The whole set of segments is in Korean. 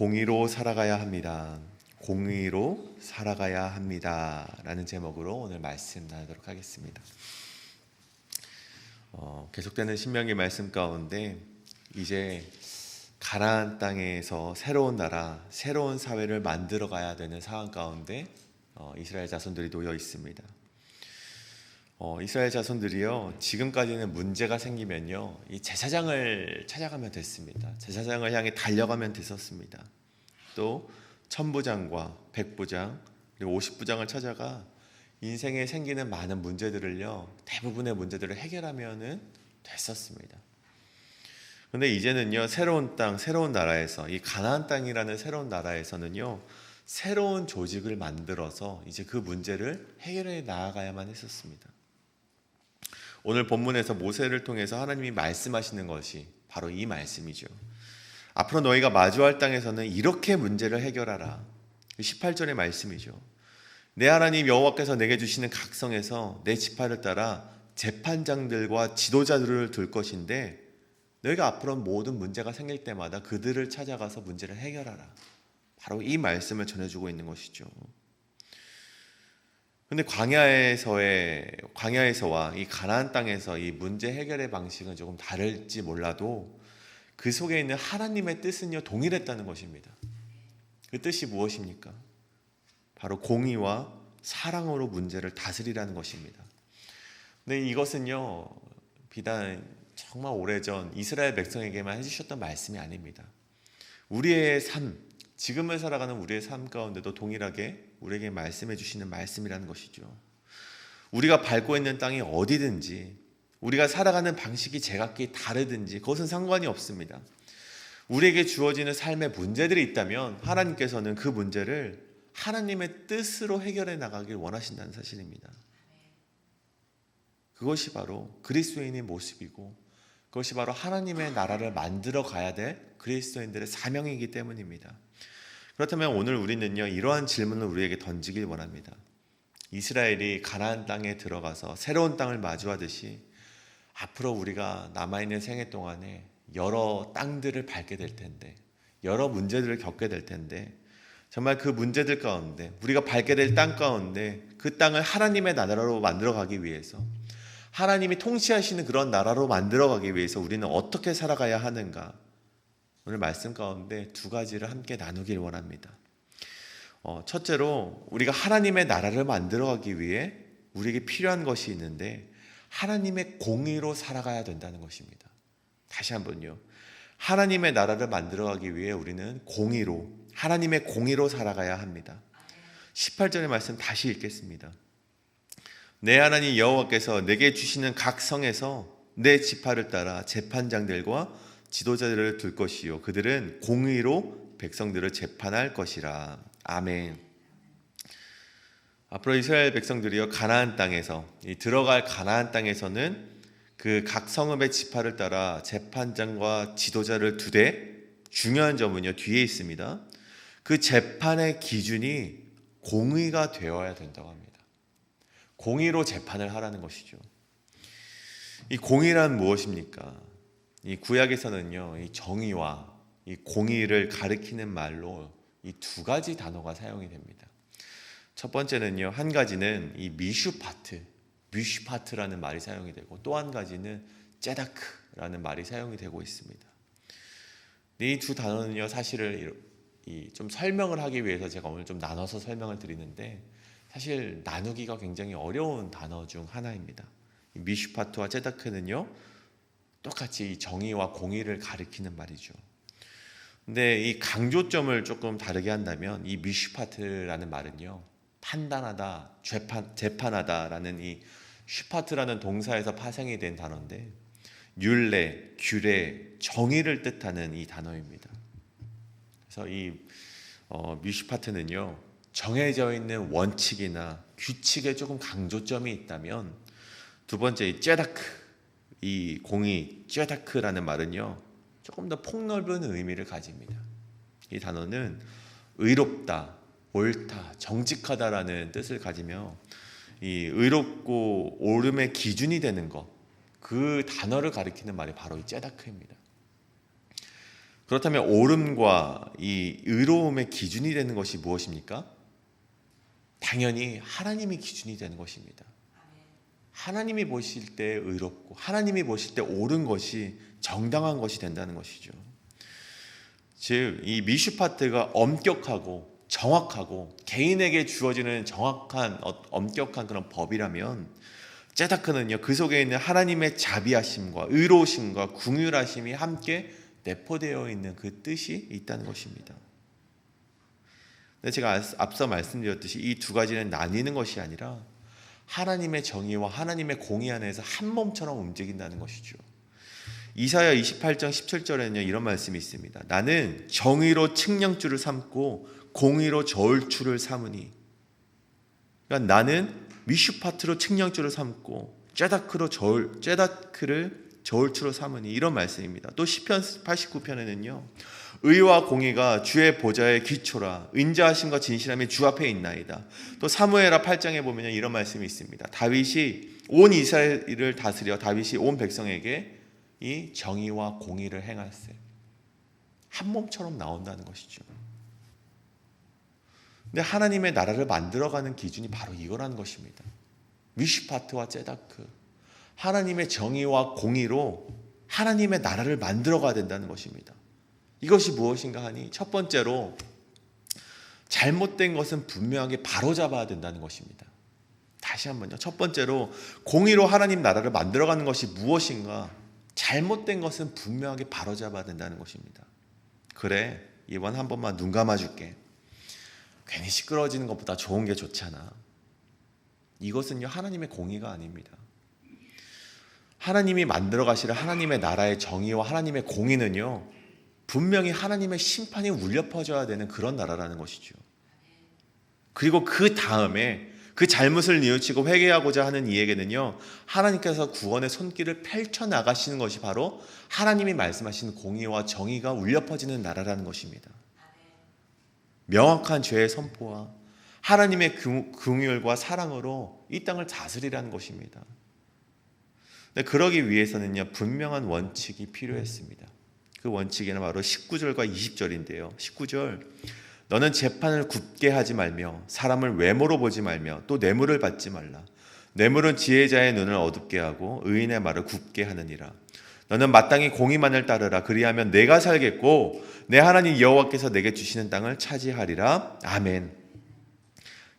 공의로 살아가야 합니다. 공의로 살아가야 합니다. 라는 제목으로 오늘 말씀 나누도록 하겠습니다. 어, 계속되는 신명기 말씀 가운데 이제 가나안 땅에서 새로운 나라, 새로운 사회를 만들어 가야 되는 상황 가운데 어, 이스라엘 자손들이 놓여 있습니다. 어, 이스라엘 자손들이요 지금까지는 문제가 생기면요 이 제사장을 찾아가면 됐습니다. 제사장을 향해 달려가면 됐었습니다. 또 천부장과 백부장 그리고 오십부장을 찾아가 인생에 생기는 많은 문제들을요 대부분의 문제들을 해결하면은 됐었습니다. 그런데 이제는요 새로운 땅, 새로운 나라에서 이 가나안 땅이라는 새로운 나라에서는요 새로운 조직을 만들어서 이제 그 문제를 해결해 나아가야만 했었습니다. 오늘 본문에서 모세를 통해서 하나님이 말씀하시는 것이 바로 이 말씀이죠. 앞으로 너희가 마주할 땅에서는 이렇게 문제를 해결하라. 18절의 말씀이죠. 내 하나님 여호와께서 내게 주시는 각성에서 내 지파를 따라 재판장들과 지도자들을 둘 것인데 너희가 앞으로 모든 문제가 생길 때마다 그들을 찾아가서 문제를 해결하라. 바로 이 말씀을 전해주고 있는 것이죠. 근데 광야에서의 광야에서와 이 가나안 땅에서 이 문제 해결의 방식은 조금 다를지 몰라도 그 속에 있는 하나님의 뜻은요 동일했다는 것입니다. 그 뜻이 무엇입니까? 바로 공의와 사랑으로 문제를 다스리라는 것입니다. 근데 이것은요 비단 정말 오래전 이스라엘 백성에게만 해주셨던 말씀이 아닙니다. 우리의 삶, 지금을 살아가는 우리의 삶 가운데도 동일하게 우리에게 말씀해 주시는 말씀이라는 것이죠. 우리가 밟고 있는 땅이 어디든지 우리가 살아가는 방식이 제각기 다르든지 그것은 상관이 없습니다. 우리에게 주어지는 삶의 문제들이 있다면 하나님께서는 그 문제를 하나님의 뜻으로 해결해 나가길 원하신다는 사실입니다. 그것이 바로 그리스도인의 모습이고 그것이 바로 하나님의 나라를 만들어 가야 될 그리스도인들의 사명이기 때문입니다. 그렇다면 오늘 우리는요 이러한 질문을 우리에게 던지길 원합니다. 이스라엘이 가나안 땅에 들어가서 새로운 땅을 마주하듯이 앞으로 우리가 남아 있는 생애 동안에 여러 땅들을 밟게 될 텐데 여러 문제들을 겪게 될 텐데 정말 그 문제들 가운데 우리가 밟게 될 땅 가운데 그 땅을 하나님의 나라로 만들어 가기 위해서 하나님이 통치하시는 그런 나라로 만들어 가기 위해서 우리는 어떻게 살아가야 하는가 오늘 말씀 가운데 두 가지를 함께 나누길 원합니다. 어, 첫째로 우리가 하나님의 나라를 만들어가기 위해 우리에게 필요한 것이 있는데 하나님의 공의로 살아가야 된다는 것입니다. 다시 한번요. 하나님의 나라를 만들어가기 위해 우리는 공의로 하나님의 공의로 살아가야 합니다. 18절의 말씀 다시 읽겠습니다. 내 하나님 여호와께서 내게 주시는 각 성에서 내 지파를 따라 재판장들과 지도자들을 둘 것이요 그들은 공의로 백성들을 재판할 것이라 아멘. 앞으로 이스라엘 백성들이요 가나안 땅에서 이 들어갈 가나안 땅에서는 그 각 성읍의 지파를 따라 재판장과 지도자를 두되 중요한 점은요 뒤에 있습니다. 그 재판의 기준이 공의가 되어야 된다고 합니다. 공의로 재판을 하라는 것이죠. 이 공의란 무엇입니까? 이 구약에서는요, 이 정의와 이 공의를 가리키는 말로 이 두 가지 단어가 사용이 됩니다. 첫 번째는요, 한 가지는 이 미슈파트, 미슈파트라는 말이 사용이 되고 또 한 가지는 제다크라는 말이 사용이 되고 있습니다. 이 두 단어는요, 사실을 좀 설명을 하기 위해서 제가 오늘 좀 나눠서 설명을 드리는데 사실 나누기가 굉장히 어려운 단어 중 하나입니다. 미슈파트와 제다크는요, 똑같이 정의와 공의를 가리키는 말이죠. 근데 이 강조점을 조금 다르게 한다면 이 미슈파트라는 말은요. 판단하다, 재판, 재판하다라는 이 슈파트라는 동사에서 파생이 된 단어인데 율례, 규례, 정의를 뜻하는 이 단어입니다. 그래서 이 어, 미슈파트는요 정해져 있는 원칙이나 규칙에 조금 강조점이 있다면 두 번째 이 제다크 이 공이 쥐다크라는 말은요 조금 더 폭넓은 의미를 가집니다. 이 단어는 의롭다, 옳다, 정직하다라는 뜻을 가지며 이 의롭고 옳음의 기준이 되는 것, 그 단어를 가리키는 말이 바로 이 째다크입니다. 그렇다면 옳음과 이 의로움의 기준이 되는 것이 무엇입니까? 당연히 하나님이 기준이 되는 것입니다. 하나님이 보실 때 의롭고 하나님이 보실 때 옳은 것이 정당한 것이 된다는 것이죠. 즉, 이 미슈파트가 엄격하고 정확하고 개인에게 주어지는 정확한 어- 엄격한 그런 법이라면 제다크는요 그 속에 있는 하나님의 자비하심과 의로우심과 궁휼하심이 함께 내포되어 있는 그 뜻이 있다는 것입니다. 근데 제가 앞- 앞서 말씀드렸듯이 이 두 가지는 나뉘는 것이 아니라 하나님의 정의와 하나님의 공의 안에서 한 몸처럼 움직인다는 것이죠. 이사야 28장 17절에는 이런 말씀이 있습니다. 나는 정의로 측량줄을 삼고 공의로 저울줄을 삼으니. 그러니까 나는 미슈파트로 측량줄을 삼고 제다크로 저울 제다크를 저울추로 삼으니 이런 말씀입니다. 또 시편 89편에는요. 의와 공의가 주의 보좌의 기초라 인자하심과 진실함이 주 앞에 있나이다. 또 사무엘하 8장에 보면 이런 말씀이 있습니다. 다윗이 온 이스라엘을 다스려 다윗이 온 백성에게 이 정의와 공의를 행할세. 한 몸처럼 나온다는 것이죠. 근데 하나님의 나라를 만들어가는 기준이 바로 이거라는 것입니다. 미슈파트와 제다크. 하나님의 정의와 공의로 하나님의 나라를 만들어가야 된다는 것입니다. 이것이 무엇인가 하니 첫 번째로 잘못된 것은 분명하게 바로잡아야 된다는 것입니다. 다시 한번요. 첫 번째로 공의로 하나님 나라를 만들어가는 것이 무엇인가 잘못된 것은 분명하게 바로잡아야 된다는 것입니다. 그래 이번 한 번만 눈 감아줄게. 괜히 시끄러워지는 것보다 좋은 게 좋잖아. 이것은요 하나님의 공의가 아닙니다. 하나님이 만들어 가시는 하나님의 나라의 정의와 하나님의 공의는요 분명히 하나님의 심판이 울려 퍼져야 되는 그런 나라라는 것이죠. 그리고 그 다음에 그 잘못을 뉘우치고 회개하고자 하는 이에게는요 하나님께서 구원의 손길을 펼쳐 나가시는 것이 바로 하나님이 말씀하시는 공의와 정의가 울려 퍼지는 나라라는 것입니다. 명확한 죄의 선포와 하나님의 긍- 긍휼과 사랑으로 이 땅을 다스리라는 것입니다. 그러기 위해서는요 분명한 원칙이 필요했습니다. 그 원칙에는 바로 19절과 20절인데요. 19절 너는 재판을 굽게 하지 말며 사람을 외모로 보지 말며 또 뇌물을 받지 말라. 뇌물은 지혜자의 눈을 어둡게 하고 의인의 말을 굽게 하느니라. 너는 마땅히 공의만을 따르라. 그리하면 내가 살겠고 내 하나님 여호와께서 내게 주시는 땅을 차지하리라. 아멘.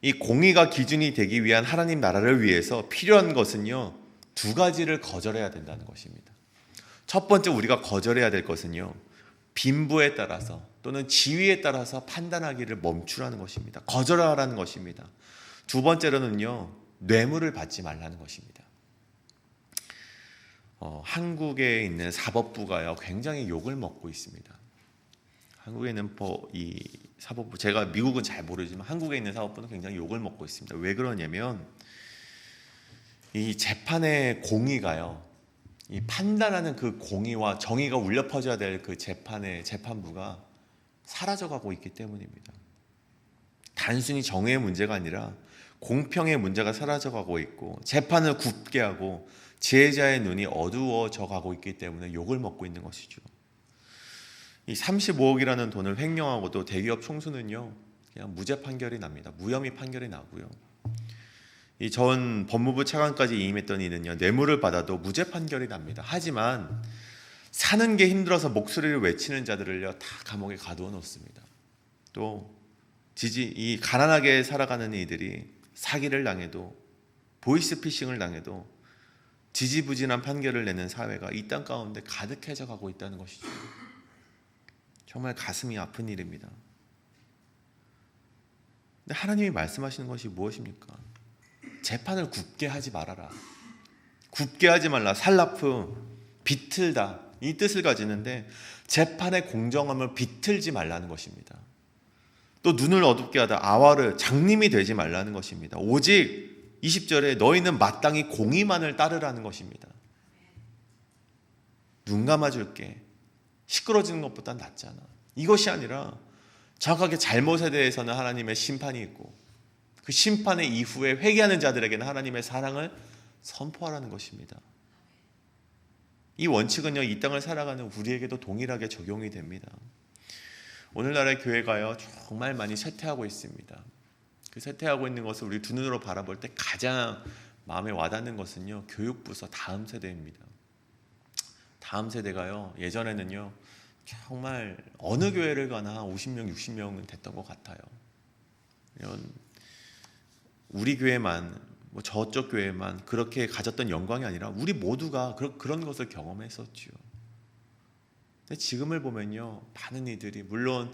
이 공의가 기준이 되기 위한 하나님 나라를 위해서 필요한 것은요 두 가지를 거절해야 된다는 것입니다. 첫 번째 우리가 거절해야 될 것은요 빈부에 따라서 또는 지위에 따라서 판단하기를 멈추라는 것입니다. 거절하라는 것입니다. 두 번째로는요 뇌물을 받지 말라는 것입니다. 어, 한국에 있는 사법부가요 굉장히 욕을 먹고 있습니다. 한국에 있는 뭐이 사법부 제가 미국은 잘 모르지만 한국에 있는 사법부는 굉장히 욕을 먹고 있습니다. 왜 그러냐면 이 재판의 공의가요. 이 판단하는 그 공의와 정의가 울려 퍼져야 될 그 재판의 재판부가 사라져가고 있기 때문입니다. 단순히 정의의 문제가 아니라 공평의 문제가 사라져가고 있고 재판을 굽게 하고 지혜자의 눈이 어두워져 가고 있기 때문에 욕을 먹고 있는 것이죠. 이 35억이라는 돈을 횡령하고도 대기업 총수는요 그냥 무죄 판결이 납니다. 무혐의 판결이 나고요. 이 전 법무부 차관까지 임했던 이는요 뇌물을 받아도 무죄 판결이 납니다. 하지만 사는 게 힘들어서 목소리를 외치는 자들을요 다 감옥에 가두어 놓습니다. 또 지지 이 가난하게 살아가는 이들이 사기를 당해도 보이스피싱을 당해도 지지부진한 판결을 내는 사회가 이 땅 가운데 가득해져 가고 있다는 것이죠. 정말 가슴이 아픈 일입니다. 근데 하나님이 말씀하시는 것이 무엇입니까? 재판을 굽게 하지 말아라. 굽게 하지 말라. 살라프 비틀다. 이 뜻을 가지는데 재판의 공정함을 비틀지 말라는 것입니다. 또 눈을 어둡게 하다 아와르 장님이 되지 말라는 것입니다. 오직 20절에 너희는 마땅히 공의만을 따르라는 것입니다. 눈 감아줄게. 시끄러지는 것보다 낫잖아. 이것이 아니라 정확하게 잘못에 대해서는 하나님의 심판이 있고 그 심판의 이후에 회개하는 자들에게는 하나님의 사랑을 선포하라는 것입니다. 이 원칙은요, 이 땅을 살아가는 우리에게도 동일하게 적용이 됩니다. 오늘날의 교회가요, 정말 많이 쇠퇴하고 있습니다. 그 쇠퇴하고 있는 것을 우리 두 눈으로 바라볼 때 가장 마음에 와닿는 것은요, 교육부서 다음 세대입니다. 다음 세대가요, 예전에는요, 정말 어느 교회를 가나 50명, 60명은 됐던 것 같아요. 이런 우리 교회만 뭐 저쪽 교회만 그렇게 가졌던 영광이 아니라 우리 모두가 그런 것을 경험했었지요. 근데 지금을 보면요, 많은 이들이 물론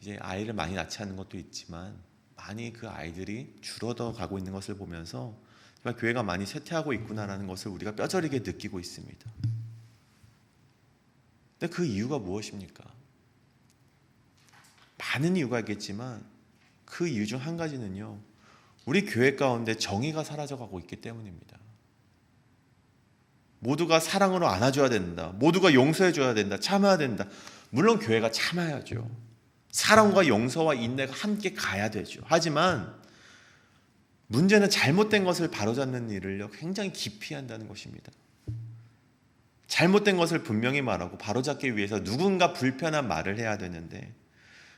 이제 아이를 많이 낳지 않는 것도 있지만 많이 그 아이들이 줄어더 가고 있는 것을 보면서 정말 교회가 많이 쇠퇴하고 있구나라는 것을 우리가 뼈저리게 느끼고 있습니다. 근데 그 이유가 무엇입니까? 많은 이유가 있겠지만 그 이유 중 한 가지는요. 우리 교회 가운데 정의가 사라져가고 있기 때문입니다. 모두가 사랑으로 안아줘야 된다. 모두가 용서해줘야 된다. 참아야 된다. 물론 교회가 참아야죠. 사랑과 용서와 인내가 함께 가야 되죠. 하지만 문제는 잘못된 것을 바로잡는 일을 굉장히 기피 한다는 것입니다. 잘못된 것을 분명히 말하고 바로잡기 위해서 누군가 불편한 말을 해야 되는데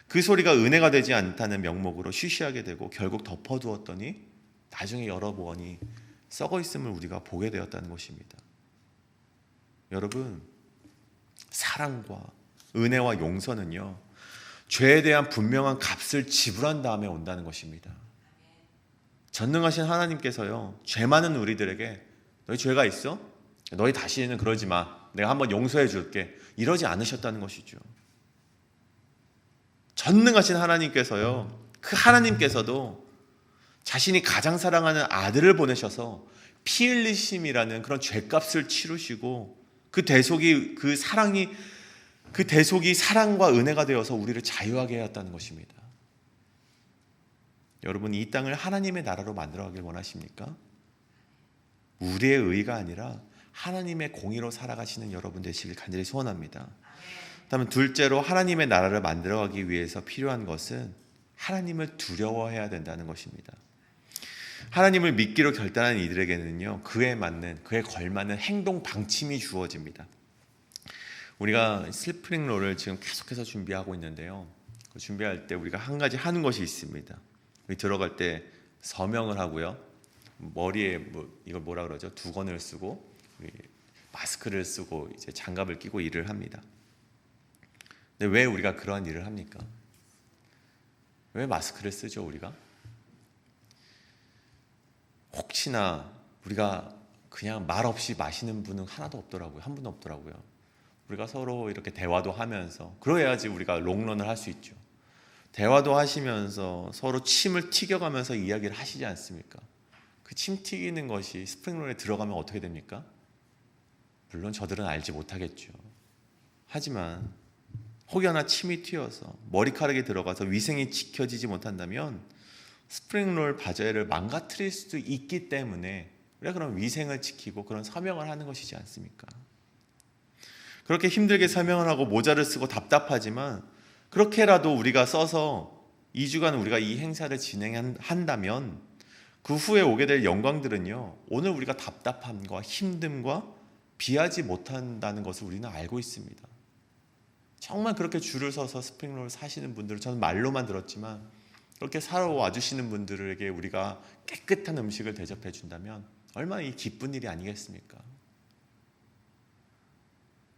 그 소리가 은혜가 되지 않다는 명목으로 쉬쉬하게 되고 결국 덮어두었더니 나중에 열어보니 썩어 있음을 우리가 보게 되었다는 것입니다. 여러분, 사랑과 은혜와 용서는요, 죄에 대한 분명한 값을 지불한 다음에 온다는 것입니다. 전능하신 하나님께서요, 죄 많은 우리들에게 너희 죄가 있어? 너희 다시는 그러지 마. 내가 한번 용서해 줄게. 이러지 않으셨다는 것이죠. 전능하신 하나님께서요, 그 하나님께서도 자신이 가장 사랑하는 아들을 보내셔서 피 흘리심이라는 그런 죄값을 치르시고 그 대속이 그 사랑이 그 대속이 사랑과 은혜가 되어서 우리를 자유하게 하였다는 것입니다. 여러분 이 땅을 하나님의 나라로 만들어 가길 원하십니까? 우리의 의가 아니라 하나님의 공의로 살아가시는 여러분 되시길 간절히 소원합니다. 다음에 둘째로 하나님의 나라를 만들어가기 위해서 필요한 것은 하나님을 두려워해야 된다는 것입니다. 하나님을 믿기로 결단한 이들에게는요 그에 맞는 그에 걸맞는 행동 방침이 주어집니다. 우리가 슬프링 롤을 지금 계속해서 준비하고 있는데요. 그 준비할 때 우리가 한 가지 하는 것이 있습니다. 들어갈 때 서명을 하고요. 머리에 뭐 이걸 뭐라 그러죠? 두건을 쓰고 마스크를 쓰고 이제 장갑을 끼고 일을 합니다. 근데 왜 우리가 그러한 일을 합니까? 왜 마스크를 쓰죠, 우리가? 혹시나 우리가 그냥 말 없이 마시는 분은 하나도 없더라고요. 한 분도 없더라고요. 우리가 서로 이렇게 대화도 하면서 그래야지 우리가 롱런을 할 수 있죠. 대화도 하시면서 서로 침을 튀겨가면서 이야기를 하시지 않습니까? 그 침 튀기는 것이 스프링롤에 들어가면 어떻게 됩니까? 물론 저들은 알지 못하겠죠. 하지만 혹여나 침이 튀어서 머리카락이 들어가서 위생이 지켜지지 못한다면 스프링롤 바저를 망가뜨릴 수도 있기 때문에 우리가 그런 위생을 지키고 그런 서명을 하는 것이지 않습니까? 그렇게 힘들게 설명을 하고 모자를 쓰고 답답하지만 그렇게라도 우리가 써서 2주간 우리가 이 행사를 진행한다면 그 후에 오게 될 영광들은요. 오늘 우리가 답답함과 힘듦과 비하지 못한다는 것을 우리는 알고 있습니다. 정말 그렇게 줄을 서서 스프링롤 사시는 분들은 저는 말로만 들었지만 그렇게 사러 와주시는 분들에게 우리가 깨끗한 음식을 대접해 준다면 얼마나 이 기쁜 일이 아니겠습니까?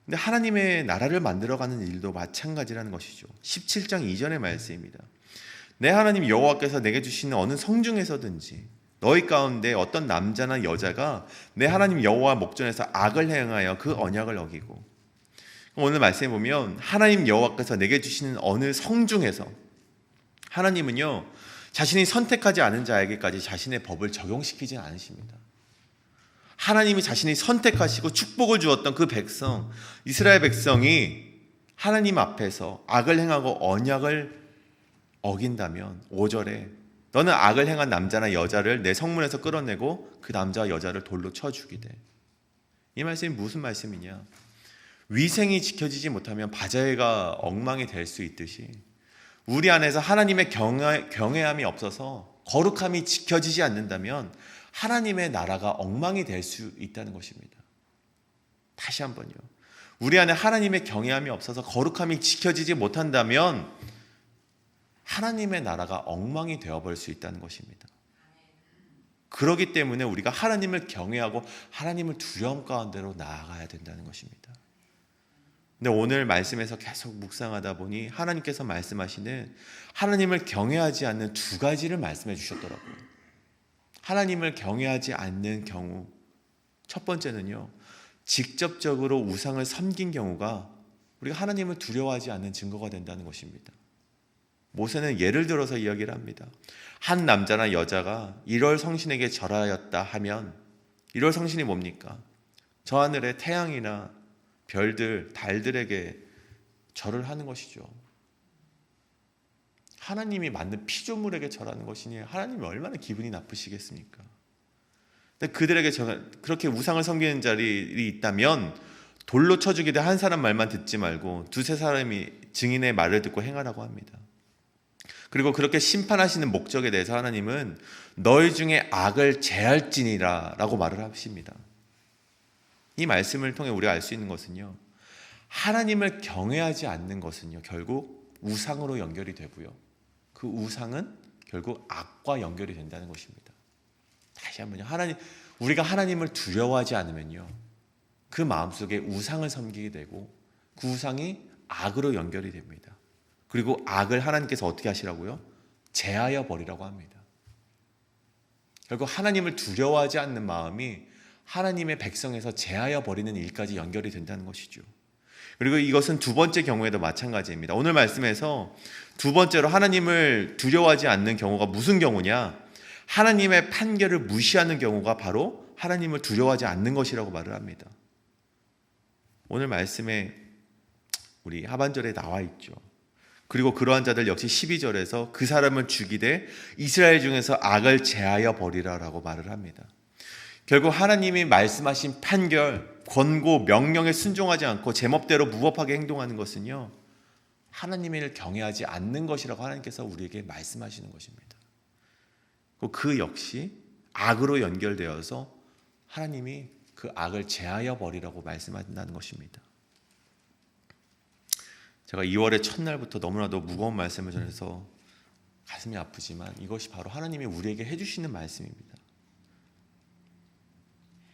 근데 하나님의 나라를 만들어가는 일도 마찬가지라는 것이죠. 17장 이전의 말씀입니다. 내 하나님 여호와께서 내게 주시는 어느 성중에서든지 너희 가운데 어떤 남자나 여자가 내 하나님 여호와 목전에서 악을 행하여 그 언약을 어기고 오늘 말씀해 보면 하나님 여호와께서 내게 주시는 어느 성 중에서 하나님은요 자신이 선택하지 않은 자에게까지 자신의 법을 적용시키지 않으십니다. 하나님이 자신이 선택하시고 축복을 주었던 그 백성, 이스라엘 백성이 하나님 앞에서 악을 행하고 언약을 어긴다면 5절에 너는 악을 행한 남자나 여자를 내 성문에서 끌어내고 그 남자와 여자를 돌로 쳐 죽이되. 이 말씀이 무슨 말씀이냐? 위생이 지켜지지 못하면 바자회가 엉망이 될 수 있듯이 우리 안에서 하나님의 경외, 경외함이 없어서 거룩함이 지켜지지 않는다면 하나님의 나라가 엉망이 될 수 있다는 것입니다. 다시 한번요. 우리 안에 하나님의 경외함이 없어서 거룩함이 지켜지지 못한다면 하나님의 나라가 엉망이 되어버릴 수 있다는 것입니다. 그러기 때문에 우리가 하나님을 경외하고 하나님을 두려움 가운데로 나아가야 된다는 것입니다. 근데 오늘 말씀에서 계속 묵상하다 보니 하나님께서 말씀하시는 하나님을 경외하지 않는 두 가지를 말씀해 주셨더라고요. 하나님을 경외하지 않는 경우 첫 번째는요. 직접적으로 우상을 섬긴 경우가 우리가 하나님을 두려워하지 않는 증거가 된다는 것입니다. 모세는 예를 들어서 이야기를 합니다. 한 남자나 여자가 1월 성신에게 절하였다 하면 1월 성신이 뭡니까? 저 하늘의 태양이나 별들, 달들에게 절을 하는 것이죠. 하나님이 만든 피조물에게 절하는 것이니 하나님이 얼마나 기분이 나쁘시겠습니까? 근데 그들에게 그렇게 우상을 섬기는 자리이 있다면 돌로 쳐주기도 한 사람 말만 듣지 말고 두세 사람이 증인의 말을 듣고 행하라고 합니다. 그리고 그렇게 심판하시는 목적에 대해서 하나님은 너희 중에 악을 제할지니라 라고 말을 하십니다. 이 말씀을 통해 우리가 알 수 있는 것은요. 하나님을 경외하지 않는 것은요. 결국 우상으로 연결이 되고요. 그 우상은 결국 악과 연결이 된다는 것입니다. 다시 한번요. 하나님 우리가 하나님을 두려워하지 않으면요. 그 마음속에 우상을 섬기게 되고 그 우상이 악으로 연결이 됩니다. 그리고 악을 하나님께서 어떻게 하시라고요? 제하여 버리라고 합니다. 결국 하나님을 두려워하지 않는 마음이 하나님의 백성에서 제하여 버리는 일까지 연결이 된다는 것이죠. 그리고 이것은 두 번째 경우에도 마찬가지입니다. 오늘 말씀에서 두 번째로 하나님을 두려워하지 않는 경우가 무슨 경우냐? 하나님의 판결을 무시하는 경우가 바로 하나님을 두려워하지 않는 것이라고 말을 합니다. 오늘 말씀에 우리 하반절에 나와 있죠. 그리고 그러한 자들 역시 12절에서 그 사람을 죽이되 이스라엘 중에서 악을 제하여 버리라라고 말을 합니다. 결국 하나님이 말씀하신 판결, 권고, 명령에 순종하지 않고 제멋대로 무법하게 행동하는 것은요. 하나님을 경외하지 않는 것이라고 하나님께서 우리에게 말씀하시는 것입니다. 그 역시 악으로 연결되어서 하나님이 그 악을 제하여 버리라고 말씀한다는 것입니다. 제가 2월의 첫날부터 너무나도 무거운 말씀을 전해서 가슴이 아프지만 이것이 바로 하나님이 우리에게 해주시는 말씀입니다.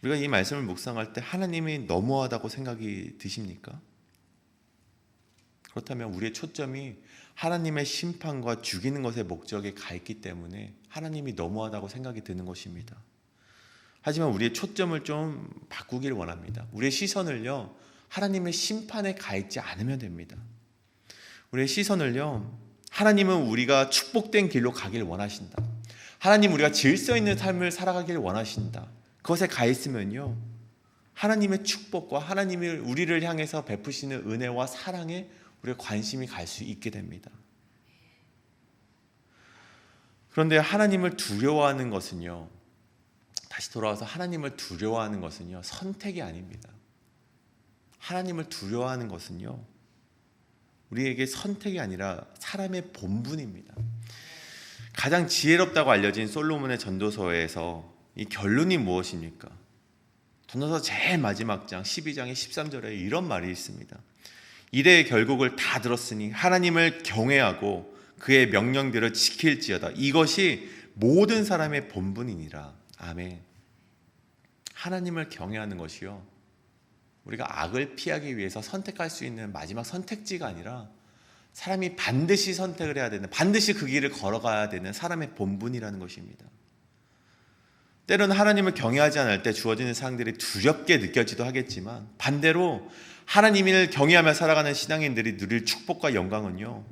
우리가 이 말씀을 묵상할 때 하나님이 너무하다고 생각이 드십니까? 그렇다면 우리의 초점이 하나님의 심판과 죽이는 것의 목적에 가 있기 때문에 하나님이 너무하다고 생각이 드는 것입니다. 하지만 우리의 초점을 좀 바꾸길 원합니다. 우리의 시선을요, 하나님의 심판에 가 있지 않으면 됩니다. 우리의 시선을요. 하나님은 우리가 축복된 길로 가길 원하신다. 하나님 우리가 질서 있는 삶을 살아가길 원하신다. 그것에 가 있으면요. 하나님의 축복과 하나님이 우리를 향해서 베푸시는 은혜와 사랑에 우리가 관심이 갈 수 있게 됩니다. 그런데 하나님을 두려워하는 것은요. 다시 돌아와서 하나님을 두려워하는 것은요. 선택이 아닙니다. 하나님을 두려워하는 것은요. 우리에게 선택이 아니라 사람의 본분입니다. 가장 지혜롭다고 알려진 솔로몬의 전도서에서 이 결론이 무엇입니까? 전도서 제일 마지막 장 12장의 13절에 이런 말이 있습니다. 이래의 결국을 다 들었으니 하나님을 경외하고 그의 명령들을 지킬지어다. 이것이 모든 사람의 본분이니라. 아멘. 하나님을 경외하는 것이요. 우리가 악을 피하기 위해서 선택할 수 있는 마지막 선택지가 아니라 사람이 반드시 선택을 해야 되는, 반드시 그 길을 걸어가야 되는 사람의 본분이라는 것입니다. 때로는 하나님을 경외하지 않을 때 주어지는 상들이 두렵게 느껴지도 하겠지만 반대로 하나님을 경외하며 살아가는 신앙인들이 누릴 축복과 영광은요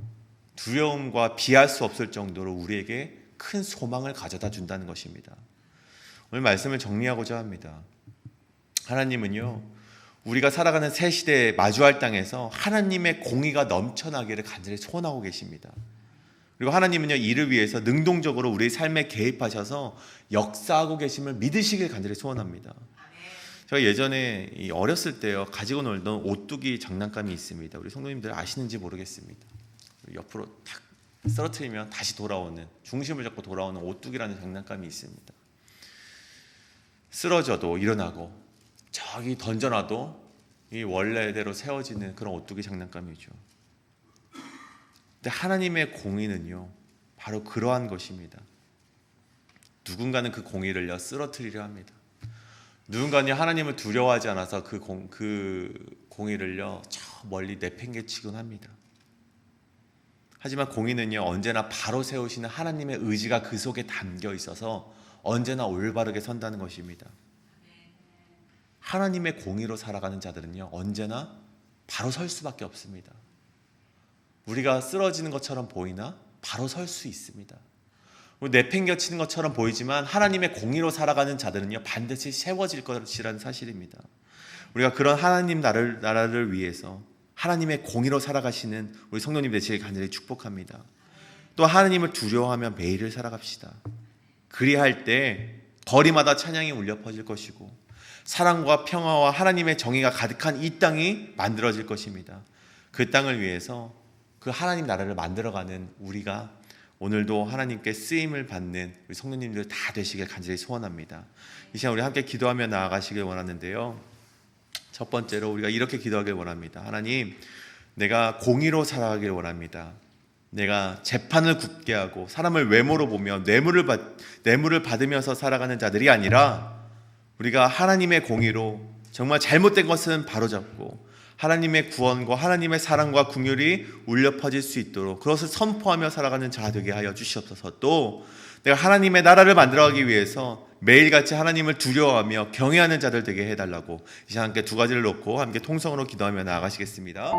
두려움과 비할 수 없을 정도로 우리에게 큰 소망을 가져다 준다는 것입니다. 오늘 말씀을 정리하고자 합니다. 하나님은요 우리가 살아가는 새 시대에 마주할 땅에서 하나님의 공의가 넘쳐나기를 간절히 소원하고 계십니다. 그리고 하나님은요 이를 위해서 능동적으로 우리 삶에 개입하셔서 역사하고 계심을 믿으시길 간절히 소원합니다. 제가 예전에 어렸을 때요 가지고 놀던 오뚜기 장난감이 있습니다. 우리 성도님들 아시는지 모르겠습니다. 옆으로 탁 쓰러트리면 다시 돌아오는 중심을 잡고 돌아오는 오뚜기라는 장난감이 있습니다. 쓰러져도 일어나고 저기 던져놔도 이 원래대로 세워지는 그런 오뚜기 장난감이죠. 근데 하나님의 공의는요, 바로 그러한 것입니다. 누군가는 그 공의를요 쓰러뜨리려 합니다. 누군가는 하나님을 두려워하지 않아서 그, 공, 그 공의를요 저 멀리 내팽개치곤 합니다. 하지만 공의는요 언제나 바로 세우시는 하나님의 의지가 그 속에 담겨 있어서 언제나 올바르게 선다는 것입니다. 하나님의 공의로 살아가는 자들은요 언제나 바로 설 수밖에 없습니다. 우리가 쓰러지는 것처럼 보이나 바로 설 수 있습니다. 내팽겨치는 것처럼 보이지만 하나님의 공의로 살아가는 자들은요 반드시 세워질 것이라는 사실입니다. 우리가 그런 하나님 나라를, 나라를 위해서 하나님의 공의로 살아가시는 우리 성도님 되시길 간절히 축복합니다. 또 하나님을 두려워하며 매일을 살아갑시다. 그리할 때 거리마다 찬양이 울려 퍼질 것이고 사랑과 평화와 하나님의 정의가 가득한 이 땅이 만들어질 것입니다. 그 땅을 위해서 그 하나님 나라를 만들어가는 우리가 오늘도 하나님께 쓰임을 받는 우리 성도님들 다 되시길 간절히 소원합니다. 이 시간 우리 함께 기도하며 나아가시길 원하는데요. 첫 번째로 우리가 이렇게 기도하길 원합니다. 하나님, 내가 공의로 살아가길 원합니다. 내가 재판을 굳게 하고 사람을 외모로 보며 뇌물을 받, 뇌물을 받으면서 살아가는 자들이 아니라 우리가 하나님의 공의로 정말 잘못된 것은 바로잡고 하나님의 구원과 하나님의 사랑과 궁율이 울려 퍼질 수 있도록 그것을 선포하며 살아가는 자 되게 하여 주시옵소서. 또 내가 하나님의 나라를 만들어가기 위해서 매일같이 하나님을 두려워하며 경외하는 자들 되게 해달라고 이 시간 함께 두 가지를 놓고 함께 통성으로 기도하며 나아가시겠습니다.